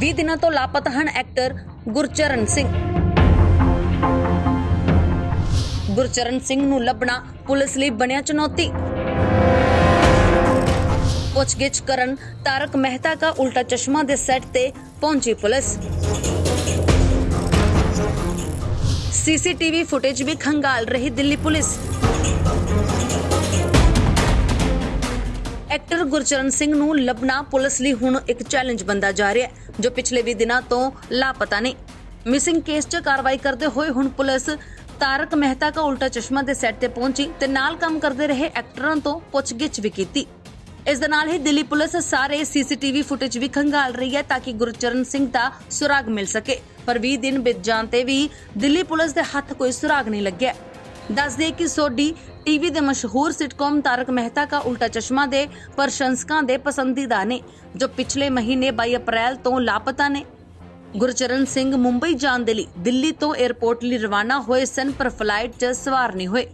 20 ਦਿਨਾਂ ਤੋਂ ਲਾਪਤਾ ਹਨ ਐਕਟਰ ਗੁਰਚਰਨ ਸਿੰਘ। ਗੁਰਚਰਨ ਸਿੰਘ ਨੂੰ ਲੱਭਣਾ ਪੁਲਿਸ ਲਈ ਬਣਿਆ ਚੁਣੌਤੀ। ਪੁੱਛਗਿੱਛ ਕਰਨ ਤਾਰਕ ਮਹਿਤਾ ਦਾ ਉਲਟਾ ਚਸ਼ਮਾ ਦੇ ਸੈੱਟ ਤੇ ਪਹੁੰਚੀ ਪੁਲਿਸ। ਸੀਸੀਟੀਵੀ ਫੁਟੇਜ ਵੀ ਖੰਗਾਲ ਰਹੀ ਦਿੱਲੀ ਪੁਲਿਸ। ਐਕਟਰ ਗੁਰਚਰਨ ਸਿੰਘ ਨੂੰ ਲੱਭਣਾ ਪੁਲਿਸ ਲਈ ਹੁਣ ਇੱਕ ਚੈਲੰਜ ਬੰਦਾ ਜਾ ਰਿਹਾ ਹੈ, ਜੋ ਪਿਛਲੇ 20 ਦਿਨਾਂ ਤੋਂ ਲਾਪਤਾ ਨੇ। ਮਿਸਿੰਗ ਕੇਸ 'ਚ ਕਾਰਵਾਈ ਕਰਦੇ ਹੋਏ ਹੁਣ ਪੁਲਿਸ ਤਾਰਕ ਮਹਿਤਾ ਦਾ ਉਲਟਾ ਚਸ਼ਮਾ ਦੇ ਸੈੱਟ ਤੇ ਪਹੁੰਚੀ ਤੇ ਨਾਲ ਕੰਮ ਕਰਦੇ ਰਹੇ ਐਕਟਰਾਂ ਤੋਂ ਪੁੱਛਗਿੱਛ ਵੀ ਕੀਤੀ। ਇਸ ਦੇ ਨਾਲ ਹੀ ਦਿੱਲੀ ਪੁਲਿਸ ਸਾਰੇ ਸੀਸੀਟੀਵੀ ਫੁਟੇਜ ਵੀ ਖੰਗਾਲ ਰਹੀ ਹੈ ਤਾਂ ਕਿ ਗੁਰਚਰਨ ਸਿੰਘ ਦਾ ਸੁਰਾਗ ਮਿਲ ਸਕੇ। ਪਰ 20 ਦਿਨ ਬੀਤ ਜਾਣ ਤੇ ਵੀ ਦਿੱਲੀ ਪੁਲਿਸ ਦੇ ਹੱਥ ਕੋਈ ਸੁਰਾਗ ਨਹੀਂ ਲੱਗਿਆ। ਦੱਸ ਦੇ ਕਿ ਸੋਡੀ ਟੀਵੀ ਦੇ ਮਸ਼ਹੂਰ ਸਿਟਕਮ ਤਾਰਕ ਮਹਿਤਾ ਦਾ ਉਲਟਾ ਚਸ਼ਮਾ ਦੇ ਪ੍ਰਸ਼ੰਸਕਾਂ ਦੇ ਪਸੰਦੀਦਾ ਨੇ, ਜੋ ਪਿਛਲੇ ਮਹੀਨੇ 22 ਅਪ੍ਰੈਲ ਤੋਂ ਲਾਪਤਾ ਨੇ। ਗੁਰਚਰਨ ਸਿੰਘ ਮੁੰਬਈ ਜਾਣ ਦੇ ਲਈ ਦਿੱਲੀ ਤੋਂ 에ਅਰਪੋਰਟ ਲਈ ਰਵਾਨਾ ਹੋਏ ਸਨ, ਪਰ ਫਲਾਈਟ 'ਚ ਸਵਾਰ ਨਹੀਂ ਹੋਏ।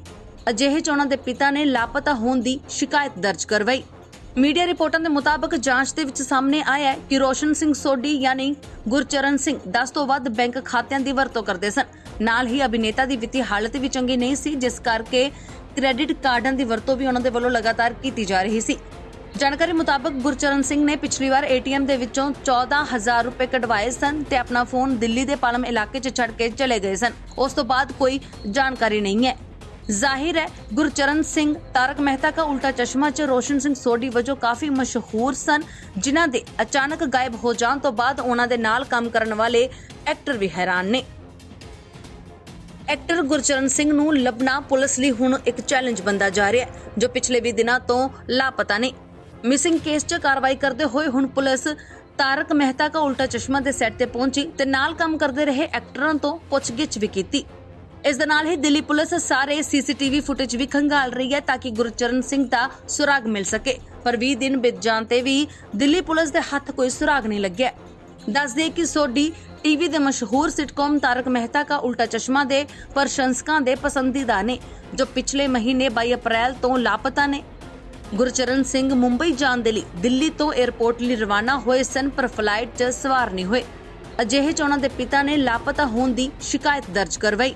ਅਜਿਹੇ 'ਚ ਉਹਨਾਂ ਦੇ ਪਿਤਾ ਨੇ ਲਾਪਤਾ ਹੋਣ ਦੀ ਸ਼ਿਕਾਇਤ ਦਰਜ ਕਰਵਾਈ। ਮੀਡੀਆ ਰਿਪੋਰਟਾਂ ਦੇ ਮੁਤਾਬਕ ਜਾਂਚ ਦੇ ਵਿੱਚ ਸਾਹਮਣੇ ਆਇਆ ਹੈ ਕਿ ਰੋਸ਼ਨ ਸਿੰਘ ਸੋਢੀ ਯਾਨੀ ਗੁਰਚਰਨ ਸਿੰਘ 10 ਤੋਂ ਵੱਧ ਬੈਂਕ ਖਾਤਿਆਂ ਦੀ ਵਰਤੋਂ ਕਰਦੇ ਸਨ। ਨਾਲ ਹੀ ਅਭਿਨੇਤਾ ਦੀ ਵਿੱਤੀ ਹਾਲਤ ਵੀ ਚੰਗੀ ਨਹੀਂ ਸੀ, ਜਿਸ ਕਰਕੇ ਕ੍ਰੈਡਿਟ ਕਾਰਡਾਂ ਦੀ ਵਰਤੋਂ ਵੀ ਉਹਨਾਂ ਦੇ ਵੱਲੋਂ ਲਗਾਤਾਰ ਕੀਤੀ ਜਾ ਰਹੀ ਸੀ। ਜਾਣਕਾਰੀ ਮੁਤਾਬਕ ਗੁਰਚਰਨ ਸਿੰਘ ਨੇ ਪਿਛਲੀ ਵਾਰ ਏਟੀਐਮ ਦੇ ਵਿੱਚੋਂ 14000 ਰੁਪਏ ਕਢਵਾਏ ਸਨ ਤੇ ਆਪਣਾ ਫੋਨ ਦਿੱਲੀ ਦੇ ਪਾਲਮ ਇਲਾਕੇ 'ਚ ਛੱਡ ਕੇ ਚਲੇ ਗਏ ਸਨ। ਉਸ ਤੋਂ ਬਾਅਦ ਕੋਈ ਜਾਣਕਾਰੀ ਨਹੀਂ ਹੈ। ਜ਼ਾਹਿਰ ਹੈ, ਗੁਰਚਰਨ ਸਿੰਘ, ਤਾਰਕ ਮਹਿਤਾ ਦਾ ਉਲਟਾ ਚਸ਼ਮਾ 'ਚ ਰੋਸ਼ਨ ਸਿੰਘ ਸੋਢੀ ਵਜੋਂ ਕਾਫੀ ਮਸ਼ਹੂਰ ਸਨ, ਜਿਨ੍ਹਾਂ ਦੇ ਅਚਾਨਕ ਗਾਇਬ ਹੋ ਜਾਣ ਤੋਂ ਬਾਅਦ ਉਹਨਾਂ ਦੇ ਨਾਲ ਕੰਮ ਕਰਨ ਵਾਲੇ ਐਕਟਰ ਵੀ ਹੈਰਾਨ ਨੇ। ਐਕਟਰ ਗੁਰਚਰਨ ਸਿੰਘ ਨੂੰ ਲੱਭਣਾ ਪੁਲਿਸ ਲਈ ਹੁਣ ਇੱਕ ਚੈਲੰਜ ਬੰਦਾ ਜਾ ਰਿਹਾ ਹੈ, ਜੋ ਪਿਛਲੇ 20 ਦਿਨਾਂ ਤੋਂ ਲਾਪਤਾ ਨੇ। ਮਿਸਿੰਗ ਕੇਸ 'ਚ ਕਾਰਵਾਈ ਕਰਦੇ ਹੋਏ ਹੁਣ ਪੁਲਿਸ ਤਾਰਕ ਮਹਿਤਾ ਦਾ ਉਲਟਾ ਚਸ਼ਮਾ ਦੇ ਸੈੱਟ ਤੇ ਪਹੁੰਚੀ ਤੇ ਨਾਲ ਕੰਮ ਕਰਦੇ ਰਹੇ ਐਕਟਰਾਂ ਤੋਂ ਪੁੱਛਗਿੱਛ ਵੀ ਕੀਤੀ। ਇਸ ਦੇ ਨਾਲ ਹੀ ਦਿੱਲੀ ਪੁਲਿਸ ਸਾਰੇ ਸੀਸੀਟੀਵੀ ਫੁਟੇਜ ਵੀ ਖੰਗਾਲ ਰਹੀ ਹੈ ਤਾਂ ਕਿ ਗੁਰਚਰਨ ਸਿੰਘ ਦਾ ਸੁਰਾਗ ਮਿਲ ਸਕੇ। ਪਰ 20 ਦਿਨ ਬੀਤ ਜਾਣ ਤੇ ਵੀ ਦਿੱਲੀ ਪੁਲਿਸ ਦੇ ਹੱਥ ਕੋਈ ਸੁਰਾਗ ਨਹੀਂ ਲੱਗਿਆ। ਦੱਸ ਕਿ ਸੋਡੀ ਟੀਵੀ ਦੇ ਮਸ਼ਹੂਰ ਸਿਟਕਮ ਤਾਰਕ ਮਹਿਤਾ ਦਾ ਉਲਟਾ ਚਸ਼ਮਾ ਦੇ ਪ੍ਰਸ਼ੰਸਕਾਂ ਦੇ ਪਸੰਦੀਦਾ ਨੇ, ਜੋ ਪਿਛਲੇ ਮਹੀਨੇ 22 ਅਪ੍ਰੈਲ ਤੋਂ ਲਾਪਤਾ ਨੇ। ਗੁਰਚਰਨ ਸਿੰਘ ਮੁੰਬਈ ਜਾਣ ਦੇ ਲਈ ਦਿੱਲੀ ਤੋਂ 에ਅਰਪੋਰਟ ਲਈ ਰਵਾਨਾ ਹੋਏ ਸਨ, ਪਰ ਫਲਾਈਟ 'ਚ ਸਵਾਰ ਨਹੀਂ ਹੋਏ। ਅਜਿਹੇ 'ਚ ਉਹਨਾਂ ਦੇ ਪਿਤਾ ਨੇ ਲਾਪਤਾ ਹੋਣ ਦੀ ਸ਼ਿਕਾਇਤ ਦਰਜ ਕਰਵਾਈ।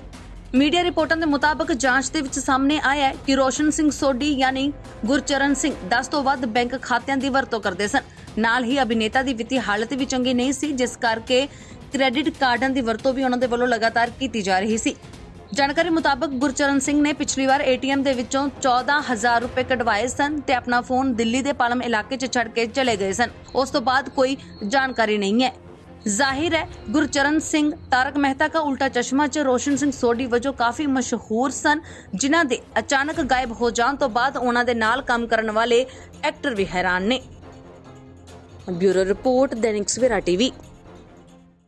ਮੀਡੀਆ ਰਿਪੋਰਟਾਂ ਦੇ ਮੁਤਾਬਕ ਜਾਂਚ ਦੇ ਵਿੱਚ ਸਾਹਮਣੇ ਆਇਆ ਹੈ ਕਿ ਰੋਸ਼ਨ ਸਿੰਘ ਸੋਢੀ ਯਾਨੀ ਗੁਰਚਰਨ ਸਿੰਘ 10 ਤੋਂ ਵੱਧ ਬੈਂਕ ਖਾਤਿਆਂ ਦੀ ਵਰਤੋਂ ਕਰਦੇ ਸਨ। ਨਾਲ ਹੀ ਅਭਿਨੇਤਾ ਦੀ ਵਿੱਤੀ ਹਾਲਤ ਵੀ ਚੰਗੀ ਨਹੀਂ ਸੀ, ਜਿਸ ਕਰਕੇ ਕ੍ਰੈਡਿਟ ਕਾਰਡਾਂ ਦੀ ਵਰਤੋਂ ਵੀ ਉਹਨਾਂ ਦੇ ਵੱਲੋਂ ਲਗਾਤਾਰ ਕੀਤੀ ਜਾ ਰਹੀ ਸੀ। ਜਾਣਕਾਰੀ ਮੁਤਾਬਕ ਗੁਰਚਰਨ ਸਿੰਘ ਨੇ ਪਿਛਲੀ ਵਾਰ ਏਟੀਐਮ ਦੇ ਵਿੱਚੋਂ 14000 ਰੁਪਏ ਕਢਵਾਏ ਸਨ ਤੇ ਆਪਣਾ ਫੋਨ ਦਿੱਲੀ ਦੇ ਪਾਲਮ ਇਲਾਕੇ 'ਚ ਛੱਡ ਕੇ ਚਲੇ ਗਏ ਸਨ। ਉਸ ਤੋਂ ਬਾਅਦ ਕੋਈ ਜਾਣਕਾਰੀ ਨਹੀਂ ਹੈ। ਜ਼ਾਹਿਰ ਹੈ, ਗੁਰਚਰਨ ਸਿੰਘ, ਤਾਰਕ ਮਹਿਤਾ ਦਾ ਉਲਟਾ ਚਸ਼ਮਾ ਚ ਰੋਸ਼ਨ ਸਿੰਘ ਸੋਢੀ ਵਜੋਂ ਕਾਫੀ ਮਸ਼ਹੂਰ ਸਨ, ਜਿਨ੍ਹਾਂ ਦੇ ਅਚਾਨਕ ਗਾਇਬ ਹੋ ਜਾਣ ਤੋਂ ਬਾਅਦ ਉਹਨਾਂ ਦੇ ਨਾਲ ਕੰਮ ਕਰਨ ਵਾਲੇ ਐਕਟਰ ਵੀ ਹੈਰਾਨ ਨੇ। ब्यूरो रिपोर्ट दैनिक सवेरा टीवी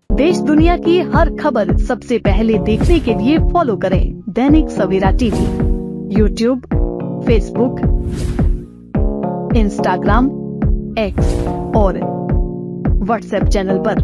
देश दुनिया की हर खबर सबसे पहले देखने के लिए फॉलो करें Dainik Savera TV YouTube Facebook Instagram X और व्हाट्सएप चैनल पर।